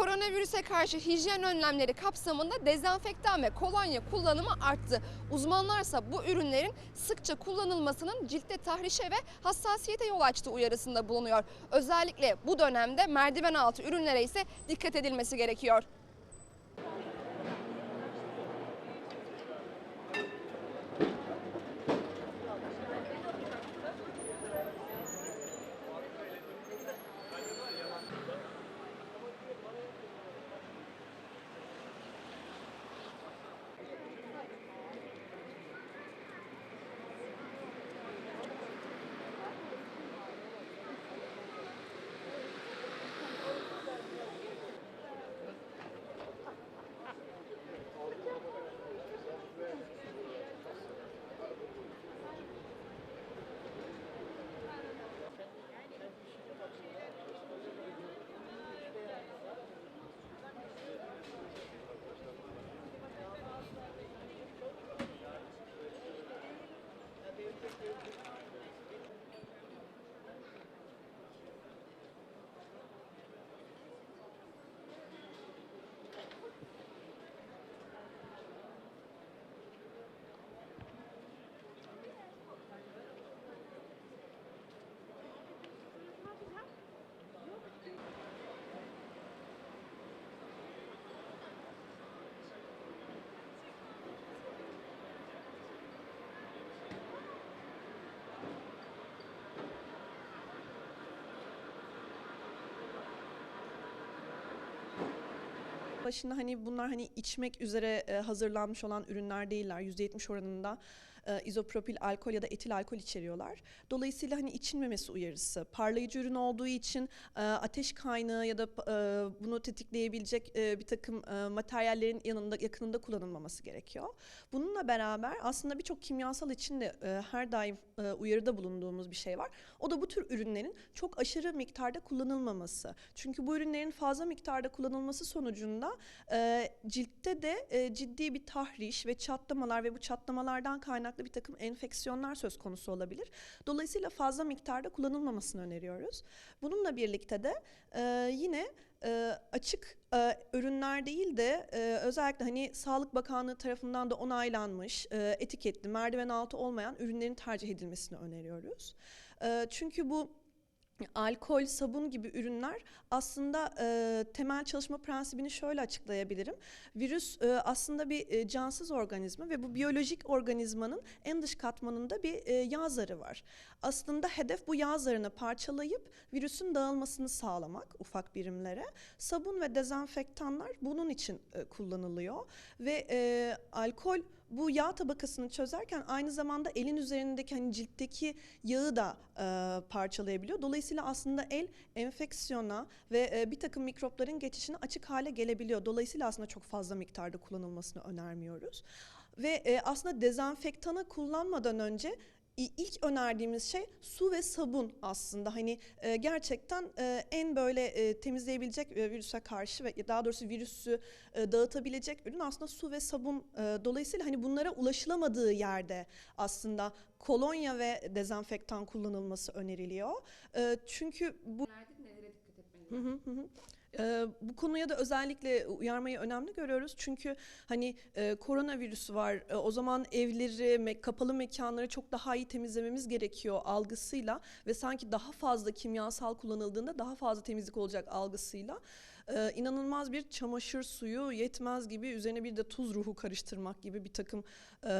Koronavirüse karşı hijyen önlemleri kapsamında dezenfektan ve kolonya kullanımı arttı. Uzmanlarsa bu ürünlerin sıkça kullanılmasının ciltte tahrişe ve hassasiyete yol açtığı uyarısında bulunuyor. Özellikle bu dönemde merdiven altı ürünlere ise dikkat edilmesi gerekiyor. Başında hani bunlar hani içmek üzere e, hazırlanmış olan ürünler değiller. %70 oranında e, izopropil alkol ya da etil alkol içeriyorlar. Dolayısıyla hani içilmemesi uyarısı. Parlayıcı ürün olduğu için e, ateş kaynağı ya da e, bunu tetikleyebilecek e, bir takım e, materyallerin yanında yakınında kullanılmaması gerekiyor. Bununla beraber aslında birçok kimyasal için de e, her daim e, uyarıda bulunduğumuz bir şey var. O da bu tür ürünlerin çok aşırı miktarda kullanılmaması. Çünkü bu ürünlerin fazla miktarda kullanılması sonucunda e, ciltte de e, ciddi bir tahriş ve çatlamalar ve bu çatlamalardan kaynaklı bir takım enfeksiyonlar söz konusu olabilir. Dolayısıyla fazla miktarda kullanılmamasını öneriyoruz. Bununla birlikte de e, yine e, açık e, ürünler değil de e, özellikle hani Sağlık Bakanlığı tarafından da onaylanmış e, etiketli merdiven altı olmayan ürünlerin tercih edilmesini öneriyoruz. E, çünkü bu alkol, sabun gibi ürünler aslında e, temel çalışma prensibini şöyle açıklayabilirim. Virüs e, aslında bir e, cansız organizma ve bu biyolojik organizmanın en dış katmanında bir e, yağ zarı var. Aslında hedef bu yağ zarını parçalayıp virüsün dağılmasını sağlamak ufak birimlere. Sabun ve dezenfektanlar bunun için e, kullanılıyor ve e, alkol bu yağ tabakasını çözerken aynı zamanda elin üzerindeki hani ciltteki yağı da e, parçalayabiliyor. Dolayısıyla aslında el enfeksiyona ve e, bir takım mikropların geçişine açık hale gelebiliyor. Dolayısıyla aslında çok fazla miktarda kullanılmasını önermiyoruz. Ve e, aslında dezenfektanı kullanmadan önce ilk önerdiğimiz şey su ve sabun aslında. Hani e, gerçekten e, en böyle e, temizleyebilecek e, virüse karşı ve daha doğrusu virüsü e, dağıtabilecek ürün aslında su ve sabun. E, dolayısıyla hani bunlara ulaşılamadığı yerde aslında kolonya ve dezenfektan kullanılması öneriliyor. E, çünkü bu Nelere dikkat etmeliyiz? Hı hı hı Ee, bu konuya da özellikle uyarmayı önemli görüyoruz. Çünkü hani e, koronavirüsü var. E, o zaman evleri, me- kapalı mekanları çok daha iyi temizlememiz gerekiyor algısıyla ve sanki daha fazla kimyasal kullanıldığında daha fazla temizlik olacak algısıyla e, inanılmaz bir çamaşır suyu yetmez gibi üzerine bir de tuz ruhu karıştırmak gibi bir takım e,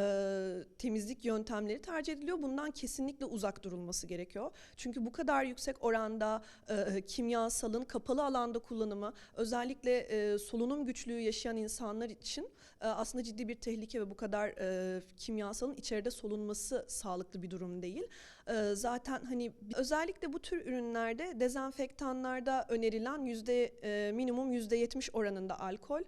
temizlik yöntemleri tercih ediliyor. Bundan kesinlikle uzak durulması gerekiyor. Çünkü bu kadar yüksek oranda e, kimyasalın kapalı alanda kullanımı özellikle e, solunum güçlüğü yaşayan insanlar için e, aslında ciddi bir tehlike ve bu kadar e, kimyasalın içeride solunması sağlıklı bir durum değil. E, zaten hani özellikle bu tür ürünlerde dezenfektanlarda önerilen yüzde e, minimum yüzde 70 oranında alkol.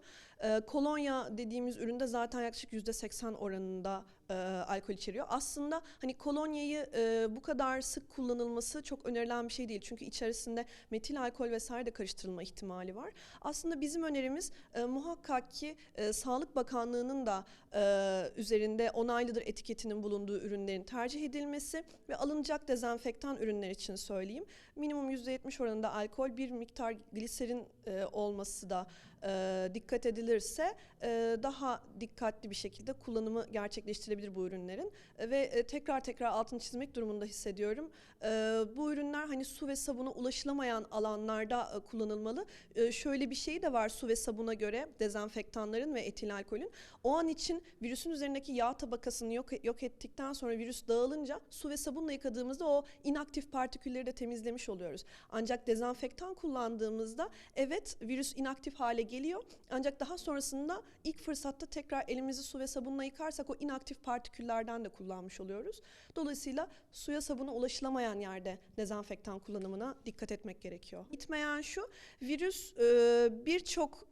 E, kolonya dediğimiz üründe zaten yaklaşık yüzde 80 oranında e, alkol içeriyor. Aslında hani kolonyayı e, bu kadar sık kullanılması çok önerilen bir şey değil. Çünkü içerisinde metil alkol vesaire de karıştırılma ihtimali var. Aslında bizim önerimiz e, muhakkak ki e, Sağlık Bakanlığı'nın da e, üzerinde onaylıdır etiketinin bulunduğu ürünlerin tercih edilmesi ve alınacak dezenfektan ürünler için söyleyeyim. Minimum %70 oranında alkol, bir miktar gliserin e, olması da e, dikkat edilirse e, daha dikkatli bir şekilde kullanımı gerçekleştirebilir bu ürünlerin E, ve e, tekrar tekrar altını çizmek durumunda hissediyorum. E, bu ürünler hani su ve sabuna ulaşılamayan alanlarda e, kullanılmalı. E, şöyle bir şey de var su ve sabuna göre dezenfektanların ve etil alkolün. O an için virüsün üzerindeki yağ tabakasını yok, yok ettikten sonra virüs dağılınca su ve sabunla yıkadığımızda o inaktif partikülleri de temizlemiş oluyoruz. Ancak dezenfektan kullandığımızda evet virüs inaktif hale geliyor. Ancak daha sonrasında ilk fırsatta tekrar elimizi su ve sabunla yıkarsak o inaktif partiküllerden de kullanmış oluyoruz. Dolayısıyla suya sabuna ulaşılamayan yerde dezenfektan kullanımına dikkat etmek gerekiyor. Gitmeyen şu, virüs birçok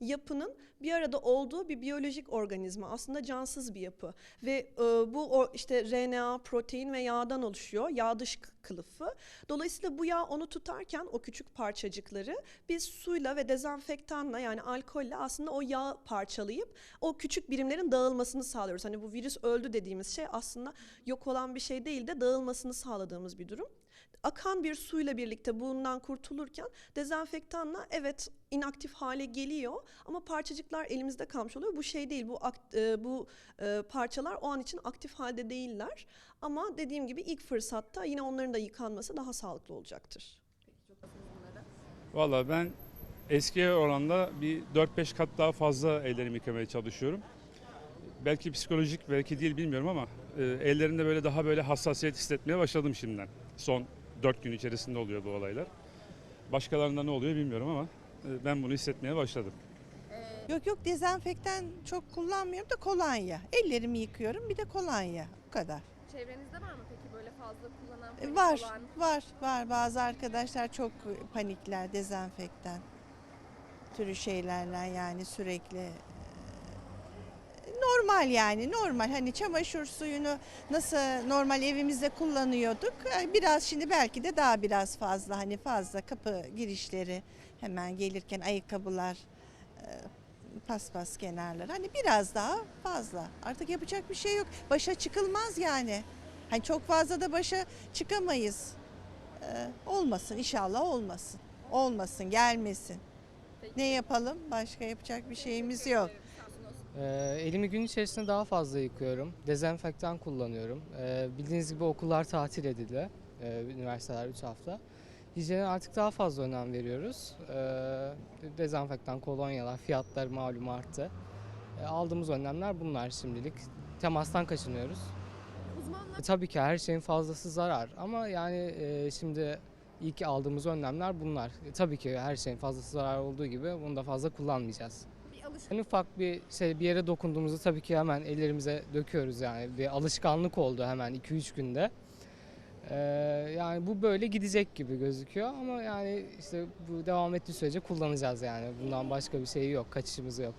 yapının bir arada olduğu bir biyolojik organizma. Aslında cansız bir yapı ve e, bu o, işte RNA, protein ve yağdan oluşuyor. Yağ dış kılıfı. Dolayısıyla bu yağ onu tutarken o küçük parçacıkları biz suyla ve dezenfektanla yani alkolle aslında o yağı parçalayıp o küçük birimlerin dağılmasını sağlıyoruz. Hani bu virüs öldü dediğimiz şey aslında yok olan bir şey değil de dağılmasını sağladığımız bir durum. Akan bir suyla birlikte bundan kurtulurken dezenfektanla evet inaktif hale geliyor ama parçacıklar elimizde kalmış oluyor. Bu şey değil, bu e, bu e, parçalar o an için aktif halde değiller. Ama dediğim gibi ilk fırsatta yine onların da yıkanması daha sağlıklı olacaktır. Valla ben eskiye oranla bir 4-5 kat daha fazla ellerimi yıkamaya çalışıyorum. Belki psikolojik, belki değil bilmiyorum ama e, ellerimde böyle daha böyle hassasiyet hissetmeye başladım şimdiden. Son 4 gün içerisinde oluyor bu olaylar. Başkalarında ne oluyor bilmiyorum ama e, ben bunu hissetmeye başladım. Yok yok dezenfektan çok kullanmıyorum da kolonya. Ellerimi yıkıyorum bir de kolonya. Bu kadar. Çevrenizde var mı peki böyle fazla kullanan? E, panik Var, olan? var, var. Bazı arkadaşlar çok panikler dezenfektan türü şeylerle yani sürekli normal yani normal. Hani çamaşır suyunu nasıl normal evimizde kullanıyorduk. E, biraz şimdi belki de daha biraz fazla hani fazla kapı girişleri hemen gelirken ayakkabılar e, paspas kenarları hani biraz daha fazla. Artık yapacak bir şey yok. Başa çıkılmaz yani. Hani çok fazla da başa çıkamayız. Ee, olmasın inşallah olmasın. Olmasın gelmesin. Ne yapalım? Başka yapacak bir şeyimiz yok. Ee, elimi gün içerisinde daha fazla yıkıyorum. Dezenfektan kullanıyorum. Ee, bildiğiniz gibi okullar tatil edildi. Ee, üniversiteler 3 hafta. Hijyene artık daha fazla önem veriyoruz. Ee, dezenfektan, kolonyalar, fiyatlar malum arttı. Ee, aldığımız önlemler bunlar şimdilik. Temastan kaçınıyoruz. Uzmanlar E, tabii ki her şeyin fazlası zarar ama yani e, şimdi ilk aldığımız önlemler bunlar. E, tabii ki her şeyin fazlası zarar olduğu gibi bunu da fazla kullanmayacağız. Alışkanlık. En ufak bir şey bir yere dokunduğumuzda tabii ki hemen ellerimize döküyoruz yani bir alışkanlık oldu hemen 2-3 günde. Ee, yani bu böyle gidecek gibi gözüküyor ama yani işte bu devam ettiği sürece kullanacağız yani bundan başka bir şey yok kaçışımız yok.